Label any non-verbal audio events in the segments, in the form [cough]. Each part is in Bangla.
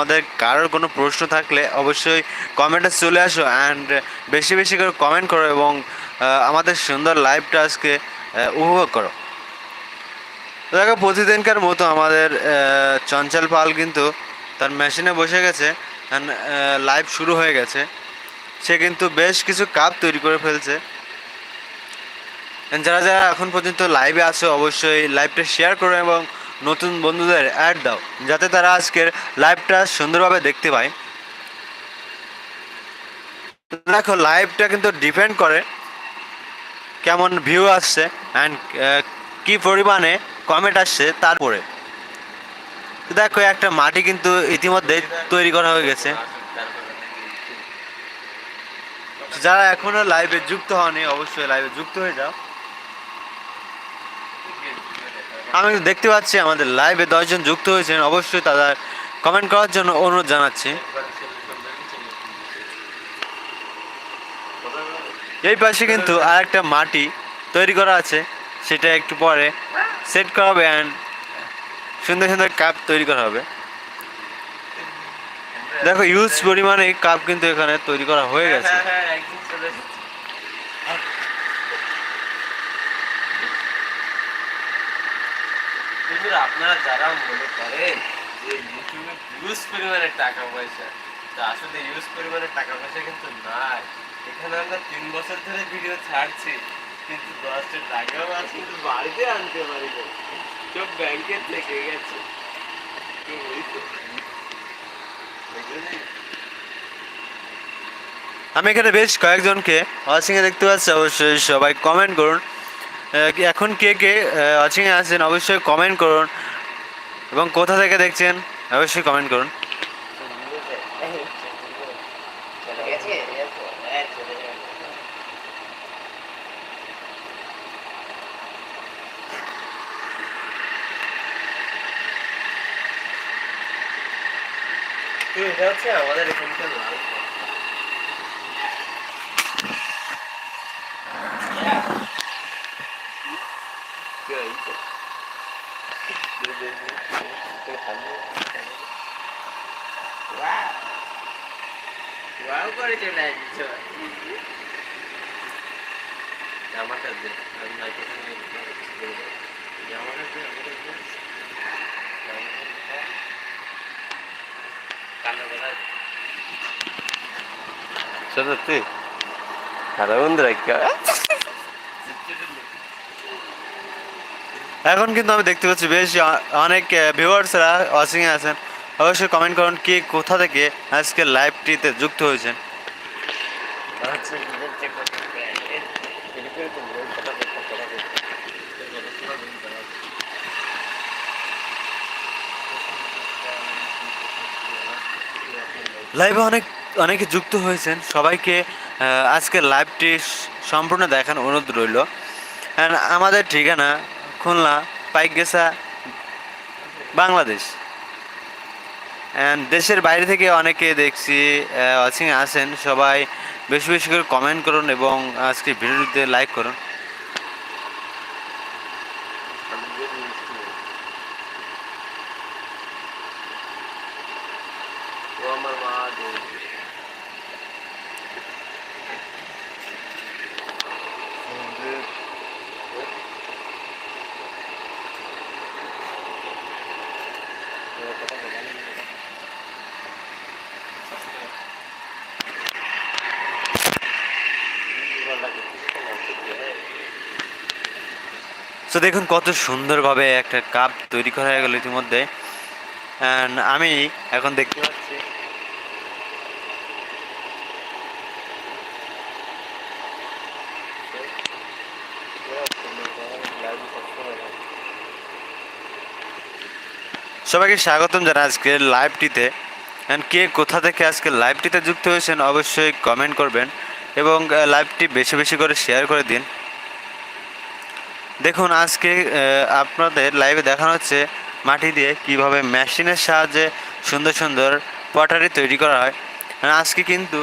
তোমাদের কারোর কোনো প্রশ্ন থাকলে অবশ্যই কমেন্টে চলে আসো অ্যান্ড বেশি বেশি করে কমেন্ট করো এবং আমাদের সুন্দর লাইভটা আজকে উপভোগ করো। দেখো, প্রতিদিনকার মতো আমাদের চঞ্চল পাল কিন্তু তার মেশিনে বসে গেছে লাইভ শুরু হয়ে গেছে। সে কিন্তু বেশ কিছু কাপ তৈরি করে ফেলছে। যারা যারা এখন পর্যন্ত লাইভে আছো, অবশ্যই লাইভটা শেয়ার করো এবং নতুন বন্ধুদের অ্যাড দাও, যাতে তারা আজকের লাইভটা সুন্দরভাবে দেখতে পায়। দেখো লাইভটা কিন্তু ডিপেন্ড করে, কেমন ভিউ আসছে অ্যান্ড কি পরিমাণে কমেন্ট আসছে তারপরে। দেখো, একটা মাটি কিন্তু ইতিমধ্যে তৈরি করা হয়ে গেছে। যারা এখনও লাইভে যুক্ত হয়নি অবশ্যই লাইভে যুক্ত হয়ে যাও। আমি দেখতে পাচ্ছি আমাদের লাইভে দশজন যুক্ত হয়েছেন। অবশ্যই তাদের কমেন্ট করার জন্য অনুরোধ জানাচ্ছি। এই পাশে কিন্তু আর একটা মাটি তৈরি করা আছে, সেটা একটু পরে সেট করা হবে অ্যান্ড সুন্দর সুন্দর কাপ তৈরি করা হবে। দেখো ইউজ পরিমাণে কাপ কিন্তু এখানে তৈরি করা হয়ে গেছে হ্যাঁ, হ্যাঁ, একদিন চলে এসেছি। বন্ধুরা, আপনারা যারা মনে করেন যে ইউটিউবে ইউজ পরিমাণে টাকা পয়সা তো আসলে ইউজ পরিমাণে টাকা পয়সা কিন্তু নাই। এখানে আমরা তিন বছর ধরে ভিডিও ছাড়ছি কিন্তু দশটা টাকাও আজ কিন্তু বাড়িতে আনতে পারি না সব ব্যাংকে থেকে গেছে। আমি এখানে বেশ কয়েকজনকে ওয়াচিংয়ে দেখতে পাচ্ছি অবশ্যই সবাই কমেন্ট করুন। এখন কে কে ওয়াচিংয়ে আছেন অবশ্যই কমেন্ট করুন। এবং কোথা থেকে দেখছেন, অবশ্যই কমেন্ট করুন। হচ্ছে আমাদের এখানকার লাল ফল। কি হয়েছে? Wow! Wow করে চলে আমি এখন কিন্তু আমি দেখতে পাচ্ছি বেশ অনেক ভিউয়ার্সরা ওয়াচিংয়ে আছেন। অবশ্যই কমেন্ট করুন কি কোথা থেকে আজকে লাইভটিতে যুক্ত হয়েছেন। লাইভে অনেক অনেকে যুক্ত হয়েছেন। সবাইকে আহ, আজকের লাইভটি সম্পূর্ণ দেখার অনুরোধ রইল। আমাদের ঠিকানা খুলনা পাইকগেছা বাংলাদেশ। দেশের বাইরে থেকে অনেকে দেখছি ওয়াচিং আসেন, সবাই বেশি বেশি করে কমেন্ট করুন এবং আজকে ভিডিওটিতে লাইক করুন। আমার মা দেব তো দেখুন, কত সুন্দরভাবে একটা কাপ তৈরি করা হয়ে গেল ইতিমধ্যে। আমি এখন দেখতে পাচ্ছি। সবাইকে স্বাগতম জানাই আজকে লাইভটিতে অ্যান্ড কে কোথা থেকে আজকে লাইভটিতে যুক্ত হয়েছেন অবশ্যই কমেন্ট করবেন এবং লাইভটি বেশি বেশি করে শেয়ার করে দিন। দেখুন, আজকে আপনাদের লাইভে দেখানো হচ্ছে মাটি দিয়ে কীভাবে মেশিনের সাহায্যে সুন্দর সুন্দর পটারি তৈরি করা হয়। আজকে কিন্তু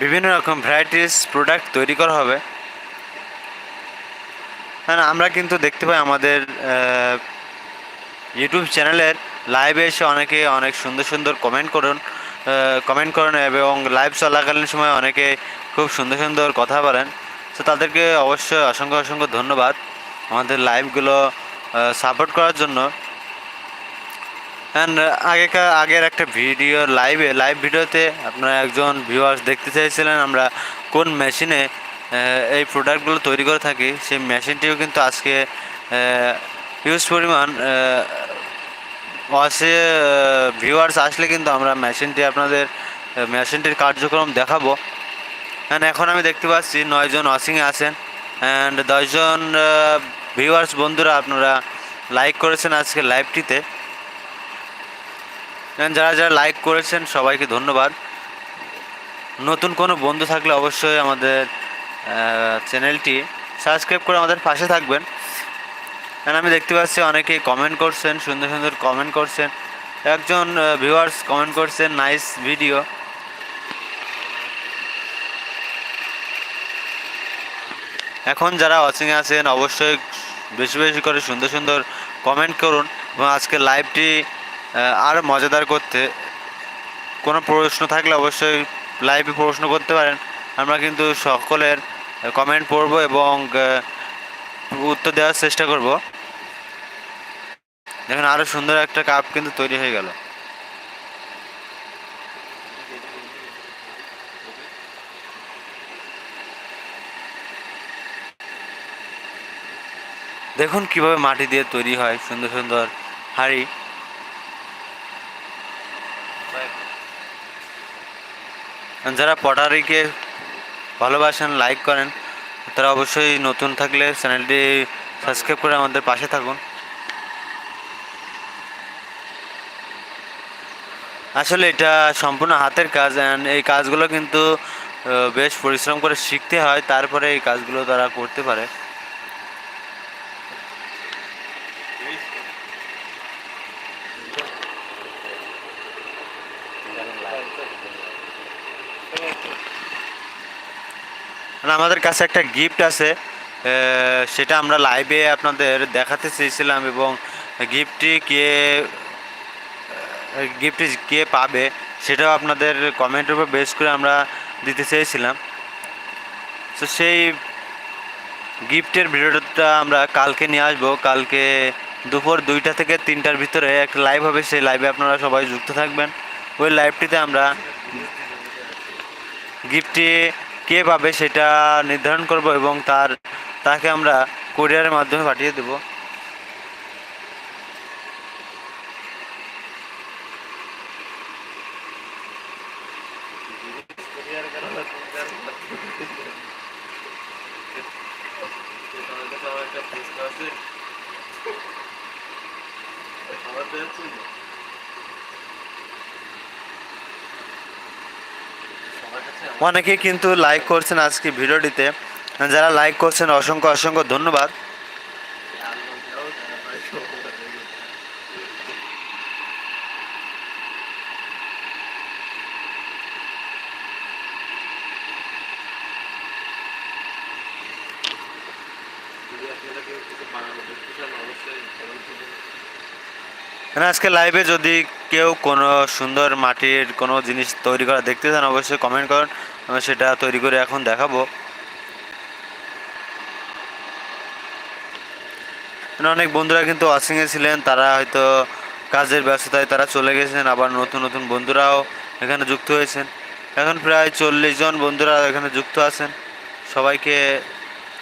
বিভিন্ন রকম ভ্যারাইটিস প্রোডাক্ট তৈরি করা হবে। হ্যাঁ আমরা কিন্তু দেখতে পাই আমাদের ইউটিউব চ্যানেলের লাইভে এসে অনেকে অনেক সুন্দর সুন্দর কমেন্ট করুন কমেন্ট করেন এবং লাইভ চলাকালীন সময় অনেকে খুব সুন্দর সুন্দর কথা বলেন। তো তাদেরকে অবশ্যই অসংখ্য অসংখ্য ধন্যবাদ আমাদের লাইভগুলো সাপোর্ট করার জন্য। অ্যান্ড আগেকার, আগের একটা ভিডিও লাইভে লাইভ ভিডিওতে আপনারা একজন ভিউয়ার্স দেখতে চাইছিলেন আমরা কোন মেশিনে এই প্রোডাক্টগুলো তৈরি করে থাকি। সেই মেশিনটিও কিন্তু আজকে হিউজ পরিমাণ অসে ভিউয়ার্স আসলে কিন্তু আমরা মেশিনটি আপনাদের মেশিনটির কার্যক্রম দেখাবো। অ্যান্ড এখন আমি দেখতে পাচ্ছি নয়জন ওয়াশিংয়ে আছেন। অ্যান্ড দশজন ভিউয়ার্স বন্ধুরা, আপনারা লাইক করেছেন আজকে লাইভটিতে যারা যারা লাইক করেছেন, সবাইকে ধন্যবাদ। নতুন কোনো বন্ধু থাকলে অবশ্যই আমাদের চ্যানেলটি সাবস্ক্রাইব করে আমাদের পাশে থাকবেন। And আমি দেখতে পাচ্ছি অনেকেই কমেন্ট করছেন, সুন্দর সুন্দর কমেন্ট করছেন। একজন ভিউয়ার্স কমেন্ট করছেন নাইস ভিডিও এখন যারা ওয়াচিংয়ে আছেন, অবশ্যই বেশি বেশি করে সুন্দর সুন্দর কমেন্ট করুন এবং আজকে লাইভটি আরও মজাদার করতে কোনো প্রশ্ন থাকলে অবশ্যই লাইভে প্রশ্ন করতে পারেন। আমরা কিন্তু সকলের কমেন্ট পড়ব এবং উত্তর দেওয়ার চেষ্টা করব। দেখেন আরও সুন্দর একটা কাপ কিন্তু তৈরি হয়ে গেল। দেখুন কীভাবে মাটি দিয়ে তৈরি হয়, সুন্দর সুন্দর হাড়ি। যারা পটারিকে ভালোবাসেন, লাইক করেন, তারা অবশ্যই নতুন থাকলে চ্যানেলটি সাবস্ক্রাইব করে আমাদের পাশে থাকুন। আসলে এটা সম্পূর্ণ হাতের কাজ অ্যান্ড এই কাজগুলো কিন্তু বেশ পরিশ্রম করে শিখতে হয়, তারপরে এই কাজগুলো তারা করতে পারে। আমাদের কাছে একটা গিফট আছে সেটা আমরা লাইভে আপনাদের দেখাতে চেয়েছিলাম এবং গিফটটি কে গিফটটি কে পাবে সেটাও আপনাদের কমেন্টের উপর বেস করে আমরা দিতে চেয়েছিলাম। তো সেই গিফটের ভিডিওটা আমরা কালকে নিয়ে আসব। কালকে দুপুর দুইটা থেকে তিনটার ভিতরে একটা লাইভ হবে, সেই লাইভে আপনারা সবাই যুক্ত থাকবেন। ওই লাইভটিতে আমরা গিফটটি কে পাবে সেটা নির্ধারণ করব এবং তার তাকে আমরা কোরিয়ারের মাধ্যমে পাঠিয়ে দেব। তোমার কাছে আমার একটা প্রশ্ন আছে আমার তো হচ্ছে না। সবার কাছে আমার অনেকে কিন্তু লাইক করছেন আজকে ভিডিওটিতে। যারা লাইক করছেন অসংখ্য অসংখ্য ধন্যবাদ আলবাম দাও, তারপরে সবগুলো দেখবে। যদি আপনারা কেউ কিছু বানানো দেখতে চান, অবশ্যই comment করবেন। মানে আজকে লাইভে যদি কেউ কোনো সুন্দর মাটির কোনো জিনিস তৈরি করা দেখতে চান, অবশ্যই কমেন্ট করুন। আমি সেটা তৈরি করে এখন দেখাবো। মানে অনেক বন্ধুরা কিন্তু ওয়াচিংয়ে ছিলেন, তারা হয়তো কাজের ব্যস্ততায় তারা চলে গেছেন, আবার নতুন নতুন বন্ধুরাও এখানে যুক্ত হয়েছেন। এখন প্রায় চল্লিশ জন বন্ধুরা এখানে যুক্ত আছেন। সবাইকে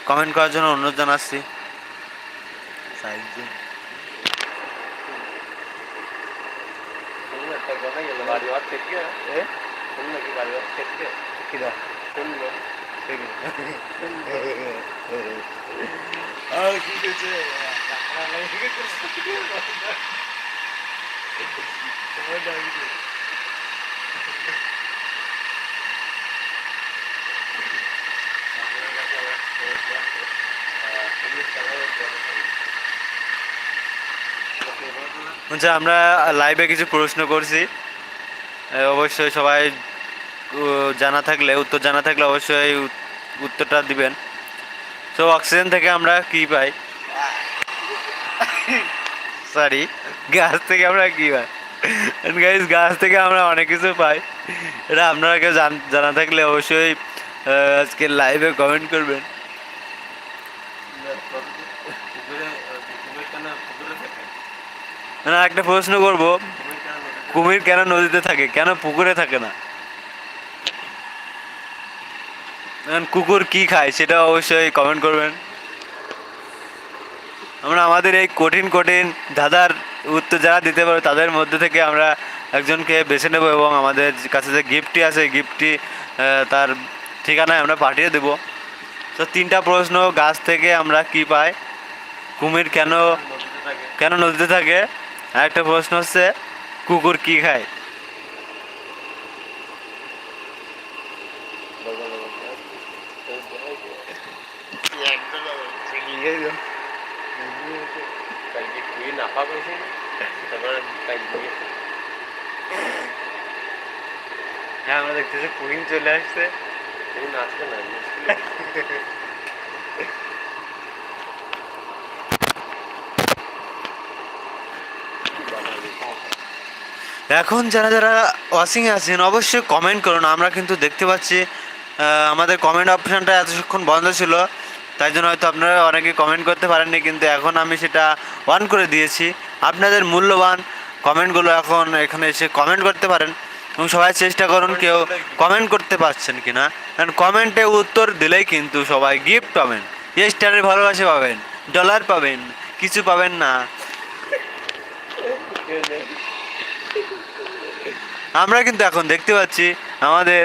কমেন্ট করার জন্য অনুরোধ জানাচ্ছি শুনুন, একটা কথা গেল, বাড়ি ঘর থেকে, শুনুন নাকি বাড়ি ঘর থেকে? শুনলো। আপনার কাছে আমার প্রশ্ন আছে। আহ, পুলিশ চালানোর জন্য হচ্ছে আমরা লাইভে কিছু প্রশ্ন করছি। এ, অবশ্যই সবাই জানা থাকলে, উত্তর জানা থাকলে অবশ্যই উত- উত্তরটা দিবেন। তো অক্সিজেন থেকে আমরা কি পাই? সরি গাছ থেকে আমরা কি পাই? গাইজ গাছ থেকে আমরা অনেক কিছু পাই। এটা আপনারা কেউ জানা থাকলে অবশ্যই আজকে লাইভে কমেন্ট করবেন। না, একটা প্রশ্ন করব। কুমির কেন নদীতে থাকে? কেন পুকুরে থাকে না? কুকুর কি খায় সেটা অবশ্যই কমেন্ট করবেন। আমরা আমাদের এই কঠিন কঠিন ধাঁধার উত্তর যারা দিতে পারবে তাদের মধ্যে থেকে আমরা একজনকে বেছে নেব এবং আমাদের কাছে যে গিফটটি আছে গিফটটি তার ঠিকানায় আমরা পাঠিয়ে দেব। তো তিনটা প্রশ্ন, গাছ থেকে আমরা কি পাই? কুমির কেন কেন নদীতে থাকে? আর একটা প্রশ্ন হচ্ছে কুকুর কি খায়? হ্যাঁ আমরা দেখতেছি কুইন চলে আসছে। তুমি নাচতে না [laughs] এখন যারা যারা ওয়াশিংয়ে আছেন, অবশ্যই কমেন্ট করুন। আমরা কিন্তু দেখতে পাচ্ছি আমাদের কমেন্ট অপশানটা এতক্ষণ বন্ধ ছিল। তাই জন্য হয়তো আপনারা অনেকে কমেন্ট করতে পারেননি, কিন্তু এখন আমি সেটা অন করে দিয়েছি। আপনাদের মূল্যবান কমেন্টগুলো এখন এখানে এসে কমেন্ট করতে পারেন। এবং সবাই চেষ্টা করুন কেউ কমেন্ট করতে পারছেন কি না কারণ কমেন্টে উত্তর দিলেই কিন্তু সবাই গিফট পাবেন। স্টারের ভালোবাসা পাবেন ডলার পাবেন, কিছু পাবেন না। আমরা কিন্তু এখন দেখতে পাচ্ছি আমাদের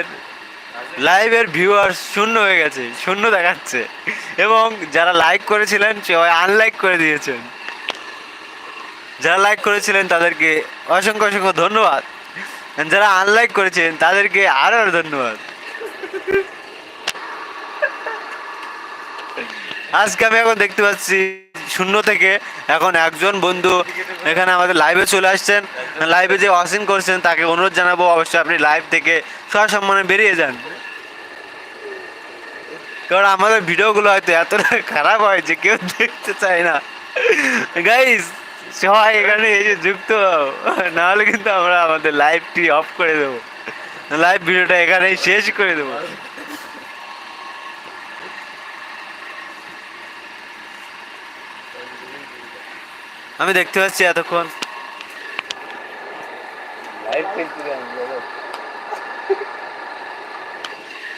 লাইভের ভিউয়ার্স শূন্য হয়ে গেছে, শূন্য দেখাচ্ছে। এবং যারা লাইক করেছিলেন, সবাই আনলাইক করে দিয়েছেন। যারা লাইক করেছিলেন, তাদেরকে অসংখ্য অসংখ্য ধন্যবাদ। যারা আনলাইক করেছেন, তাদেরকে আরও ধন্যবাদ। আজকে আমি এখন দেখতে পাচ্ছি শূন্য থেকে এখন একজন বন্ধু এখানে আমাদের লাইভে চলে আসছেন। লাইভে যে ওয়াশিং করছেন, তাকে অনুরোধ জানাব, অবশ্যই আপনি লাইভ থেকে সসম্মানে বেরিয়ে যান। কারণ আমাদের ভিডিওগুলো হয়তো এতটা খারাপ হয় যে কেউ দেখতে চায় না। গাইস সবাই এখানে এসে যুক্ত। হও। নাহলে কিন্তু আমরা আমাদের লাইভটি অফ করে দেবো। লাইভ ভিডিওটা এখানেই শেষ করে দেবো। আমি দেখতে পাচ্ছি এতক্ষণ।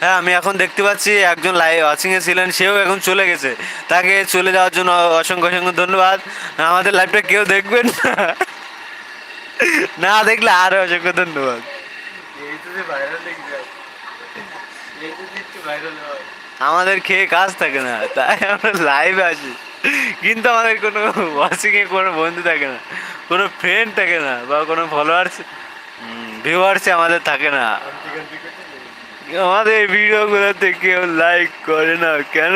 হ্যাঁ আমি এখন দেখতে পাচ্ছি একজন লাইভ ওয়াচিং এ ছিলেন সেও এখন চলে গেছে। তাকে চলে যাওয়ার জন্য অসংখ্য অসংখ্য ধন্যবাদ। আমাদের লাইভটা কেউ দেখবেন না। না দেখলে আরও অসংখ্য ধন্যবাদ। আমাদের খেয়ে কাজ থাকে না তাই আমরা লাইভে আসি কিন্তু আমাদের কোনো ওয়াচিংয়ে কোনো বন্ধু থাকে না, কোনো ফ্রেন্ড থাকে না বা কোনো ফলোয়ার্স ভিউয়ার্সে আমাদের থাকে না। আমাদের ভিডিওগুলোতে কেউ লাইক করে না, কেন?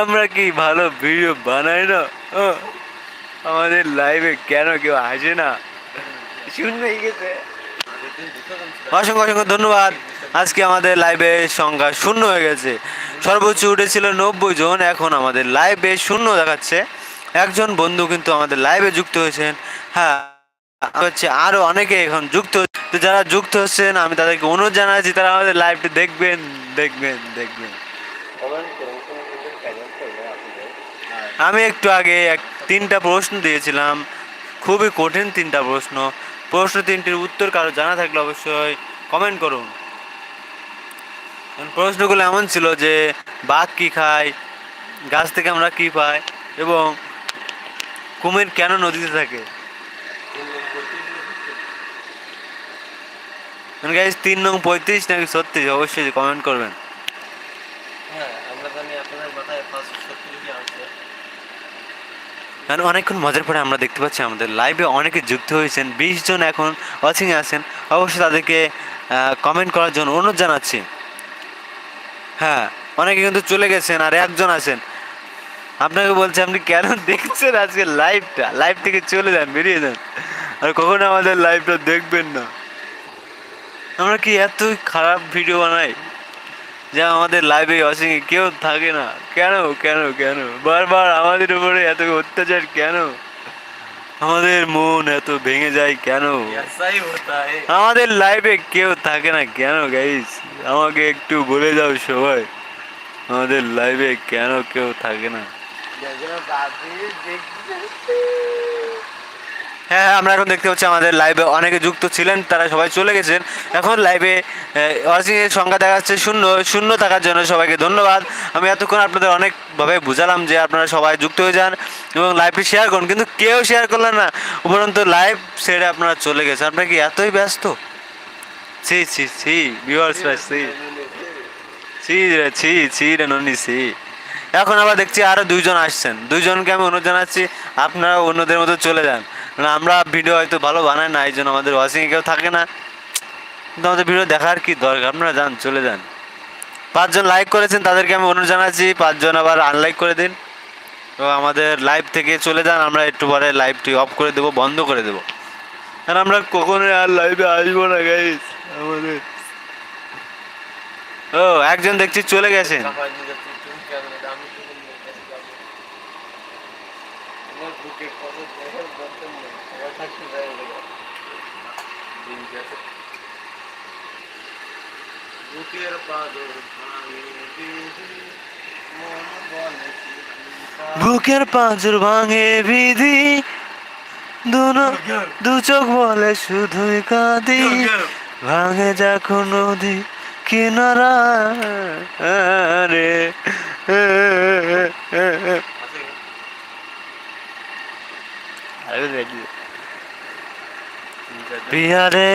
আমরা কি ভালো ভিডিও বানাই না? আমাদের লাইভে কেন কেউ আসে না? শুনলেই গেছে। অসংখ্য অসংখ্য ধন্যবাদ। আজকে আমাদের লাইভে সংখ্যা শূন্য হয়ে গেছে। সর্বোচ্চ উঠেছিল নব্বই জন, এখন আমাদের লাইভে শূন্য দেখাচ্ছে। একজন বন্ধু কিন্তু আমাদের লাইভে যুক্ত হয়েছেন। হ্যাঁ হচ্ছে আরও অনেকে এখন যুক্ত তো যারা যুক্ত হচ্ছেন, আমি তাদেরকে অনুরোধ জানাচ্ছি, তারা আমাদের লাইভটি দেখবেন দেখবেন দেখবেন। আমি একটু আগে এক তিনটা প্রশ্ন দিয়েছিলাম। খুবই কঠিন তিনটা প্রশ্ন। প্রশ্ন তিনটির উত্তর কারও জানা থাকলে অবশ্যই কমেন্ট করুন। প্রশ্নগুলো এমন ছিল যে, বাঘ কী খায়, গাছ থেকে আমরা কী পাই এবং কুমির কেন নদীতে থাকে? গাইজ তিন নং পঁয়ত্রিশ নাকি ছত্রিশ? অবশ্যই কমেন্ট করবেন। হ্যাঁ আমরা জানি আপনাদের মাথায় ফার্স্ট সত্যি কি আসছে কারণ অনেকক্ষণ মজার পরে আমরা দেখতে পাচ্ছি আমাদের লাইভে অনেকে যুক্ত হয়েছেন, বিশ জন এখন ওয়াচিংয়ে আছেন। অবশ্যই তাদেরকে কমেন্ট করার জন্য অনুরোধ জানাচ্ছি। হ্যাঁ অনেকে কিন্তু চলে গেছেন আর একজন আছেন। আপনাকে বলছি, আপনি কেন [laughs] দেখছেন আজকে লাইভটা লাইভ থেকে চলে যান, বেরিয়ে যান। আর কখনো আমাদের লাইভটা দেখবেন না। আমরা কি এত খারাপ ভিডিও বানাই? যা আমাদের লাইভে অসিংয়ে কেউ থাকে না। কেন? কেন? কেন? বারবার আমাদের উপরে এত অত্যাচার কেন? আমাদের মন এত ভেঙে যায় কেন? আমাদের লাইফে কেউ থাকে না কেন গাইস আমাকে একটু বলে যাও সবাই। আমাদের লাইফে কেন কেউ থাকে না? হ্যাঁ হ্যাঁ আমরা এখন দেখতে পাচ্ছি আমাদের লাইভে অনেকে যুক্ত ছিলেন, তারা সবাই চলে গেছেন। এখন লাইভে অরিজিনের সংখ্যা দেখা যাচ্ছে শূন্য শূন্য থাকার জন্য সবাইকে ধন্যবাদ। আমি এতক্ষণ আপনাদের অনেকভাবে বুঝালাম যে আপনারা সবাই যুক্ত হয়ে যান এবং লাইভটি শেয়ার করুন, কিন্তু কেউ শেয়ার করলেন না। উপরন্তু লাইভ ছেড়ে আপনারা চলে গেছেন। আপনারা কি এতই ব্যস্ত? ছি ছি ছি ভিউয়ার্স ছি। ছি রে, ছি ছি রে ননি ছি। এখন আবার দেখছি আরও দুইজন আসছেন। দুইজনকে আমি অনুরোধ জানাচ্ছি, আপনারা অন্যদের মতো চলে যান। না, আমরা ভিডিও হয়তো ভালো বানাই না এই জন্য আমাদের ওয়াচিং কেউ থাকে না। কিন্তু আমাদের ভিডিও দেখার কি দরকার? আপনারা যান, চলে যান। পাঁচজন লাইক করেছেন, তাদেরকে আমি অনুরোধ জানাচ্ছি, পাঁচজন আবার আনলাইক করে দিন। তো আমাদের লাইভ থেকে চলে যান, আমরা একটু পরে লাইভটি অফ করে দেবো, বন্ধ করে দেবো। কারণ আমরা কখনোই আর লাইভে আসব না গাইস আমাদের ও, একজন দেখছি চলে গেছেন কাপায় নিয়ে যাচ্ছি, তুমি ক্যামেরাটা, আমি তখন নিয়ে কাছে যাব। আমার বুকে কত দেহের বর্তন নেই, সবাই থাকতে যায় এদিকে। ঠিক আছে। বুকের পাদর পাঁচুর ভাঙে বিধি দু চোখ বলে শুধুই কাঁদি। ভাঙে যখন নদী কিনারা রে। পিয়ারে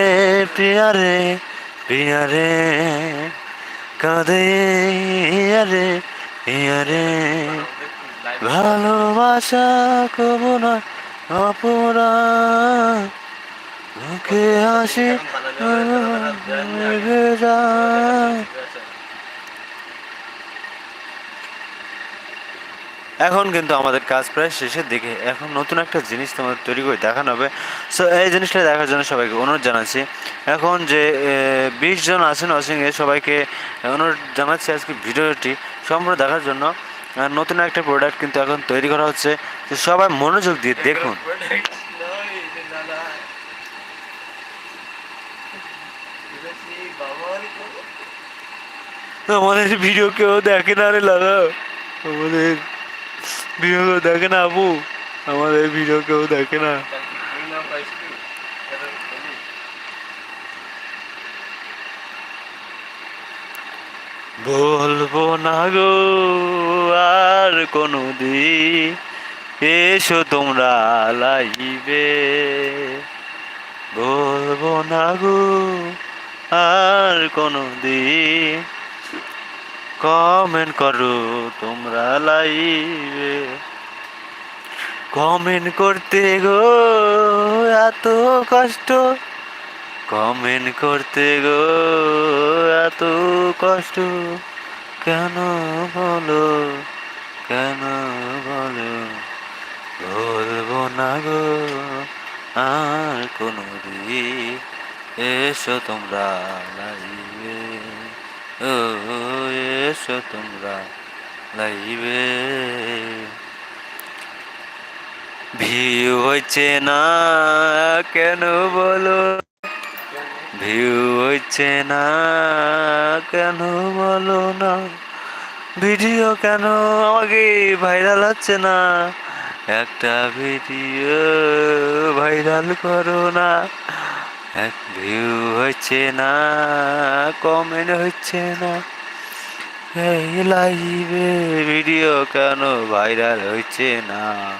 পিয়ারে। পিয়ারে কাঁদে ইয়ারে ইয়ারে ভালোবাসা কব না অপরা মুখে আসে যায়। এখন কিন্তু আমাদের কাজ প্রায় শেষের দিকে। এখন নতুন একটা জিনিস তোমাদের তৈরি করে দেখানো হবে। সো এই জিনিসটা দেখার জন্য সবাইকে অনুরোধ জানাচ্ছি। এখন যে বিশ জন আছেন অসিংয়ে সবাইকে অনুরোধ জানাচ্ছি আজকে ভিডিওটি সম্পূর্ণ দেখার জন্য। নতুন একটা প্রোডাক্ট কিন্তু এখন তৈরি করা হচ্ছে। তো সবাই মনোযোগ দিয়ে দেখুন। আমাদের ভিডিও কেউ দেখে না রে লাগা আমাদের ভিডিও কেউ দেখে না আপু? আমাদের ভিডিও কেউ দেখে না। বলব না গো, আর কোনো এসো তোমরা লাইবে বলব না গো, আর কোনো দিন কমেন্ট করো তোমরা লাইবে কমেন্ট করতে গো, এত কষ্ট। কমেন্ট করতে গো, এত কষ্ট। কেন বলো কেন বলো? বলব না গো, আর কোনো দিন এসো তোমরা লাইবে ও এসো তোমরা লাইবে। ভিউ হচ্ছে না কেন বলো? ভিউ হচ্ছে না কেন বলো না? ভিডিও কেন আমাকে ভাইরাল হচ্ছে না? একটা ভিডিও ভাইরাল করো না। ভিউ হচ্ছে না কমেন্ট হচ্ছে না। এই লাইভে ভিডিও কেন ভাইরাল হচ্ছে না?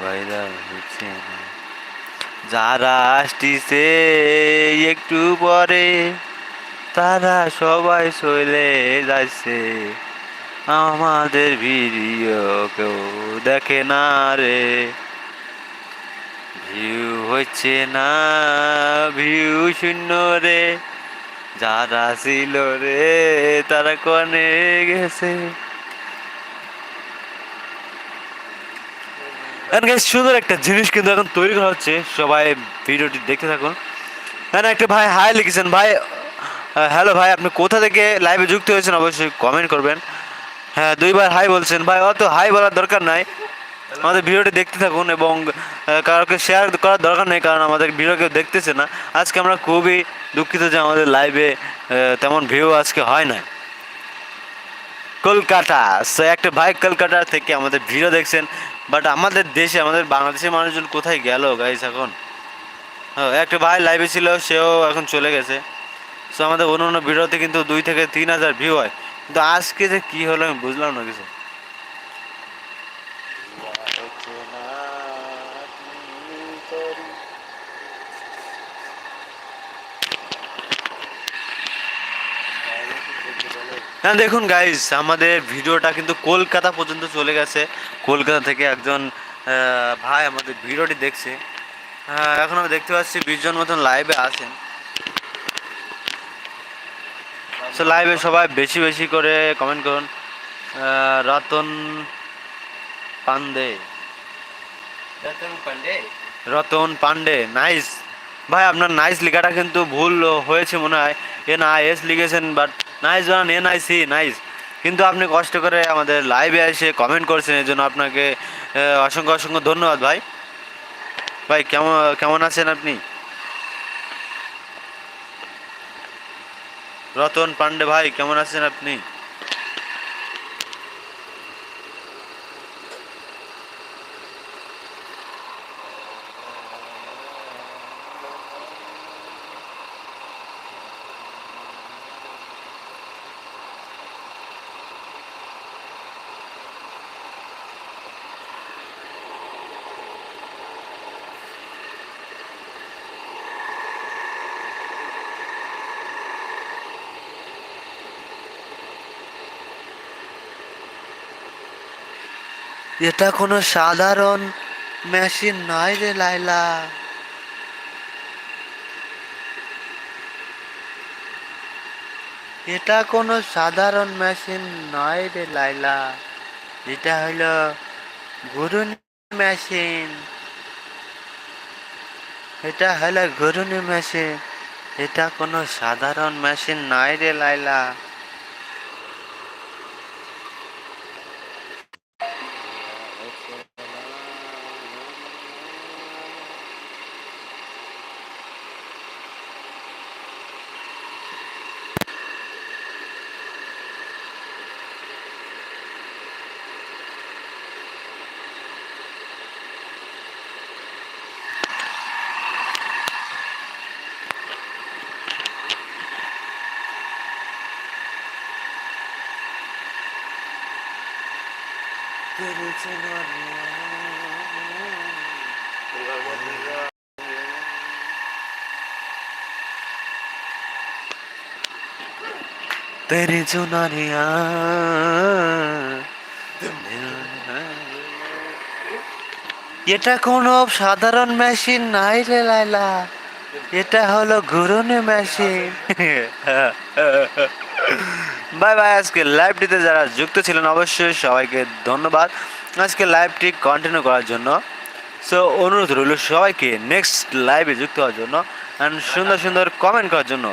ভাইরাল হচ্ছে না। যারা আসতিছে একটু পরে, তারা সবাই চলে যাচ্ছে। আমাদের ভিডিও কেউ দেখে না রে। ভিউ হচ্ছে না, ভিউ শূন্য রে। যারা ছিল রে, তারা কনে গেছে। সুন্দর একটা জিনিস কিন্তু এখন তৈরি করা হচ্ছে। সবাই ভিডিওটি দেখতে থাকুন। এখানে একটা ভাই হাই লিখেছেন। ভাই হ্যালো ভাই, আপনি কোথা থেকে লাইভে যুক্ত হয়েছেন অবশ্যই কমেন্ট করবেন। হ্যাঁ দুইবার হাই বলছেন। ভাই, অত হাই বলার দরকার নাই। আমাদের ভিডিওটি দেখতে থাকুন এবং কাউকে শেয়ার করার দরকার নেই, কারণ আমাদের ভিডিও কেউ দেখতেছে না। আজকে আমরা খুবই দুঃখিত যে আমাদের লাইভে তেমন ভিউ আজকে হয় না কলকাতা। সো একটা ভাই কলকাতা থেকে আমাদের ভিডিও দেখছেন বাট আমাদের দেশে, আমাদের বাংলাদেশের মানুষজন কোথায় গেল গাইস এখন? একটা ভাই লাইভে ছিল, সেও এখন চলে গেছে। সো আমাদের অন্য অন্য ভিডিওতে কিন্তু দুই থেকে তিন হাজার ভিউ হয়। কিন্তু আজকে যে কী হলো আমি বুঝলাম না কিছু। হ্যাঁ দেখুন গাইজ আমাদের ভিডিওটা কিন্তু কলকাতা পর্যন্ত চলে গেছে। কলকাতা থেকে একজন ভাই আমাদের ভিডিওটি দেখছে। হ্যাঁ এখন আমি দেখতে পাচ্ছি বিশ জন মতন লাইভে আছেন। সো লাইভে সবাই বেশি বেশি করে কমেন্ট করুন। রতন পান্ডে রতন পান্ডে রতন পান্ডে নাইস ভাই আপনার নাইস লেখাটা কিন্তু ভুল হয়েছে মনে হয়। এন আই এস লিখেছেন বাট নাইস বানান এন আই সি নাইস কিন্তু আপনি কষ্ট করে আমাদের লাইভে এসে কমেন্ট করছেন এর জন্য আপনাকে অসংখ্য অসংখ্য ধন্যবাদ ভাই। ভাই, কেমন কেমন আছেন আপনি? রতন পান্ডে ভাই, কেমন আছেন আপনি? এটা কোনো সাধারণ মেশিন নয় রে লাইলা এটা কোনো সাধারণ মেশিন নয় রে লাইলা এটা হলো ঘুরুনি মেশিন। এটা হলো ঘুরুনি মেশিন। এটা কোনো সাধারণ মেশিন নয় রে লাইলা तेरी चुनरिया এটা কোনো সাধারণ মেশিন নাই রে লাইলা এটা হলো ঘুরনে মেশিন বাই বাই আজকে লাইভটিতে যারা যুক্ত ছিলেন অবশ্যই সবাইকে ধন্যবাদ আজকে লাইভটি কন্টিনিউ করার জন্য। সো অনুরোধ রইল সবাইকে নেক্সট লাইভে যুক্ত হওয়ার জন্য অ্যান্ড সুন্দর সুন্দর কমেন্ট করার জন্য।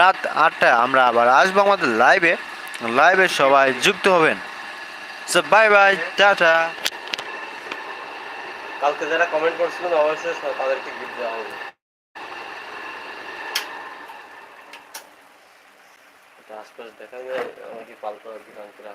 রাত আটটায় আমরা আবার আসব আমাদের লাইভে লাইভে সবাই যুক্ত হবেন। So bye bye tata. কালকে যারা কমেন্ট করছিলেন অবশ্যই তাদেরকে গিফট দেওয়া হবে। আশপাশ দেখা যায় আমাকে পাল করার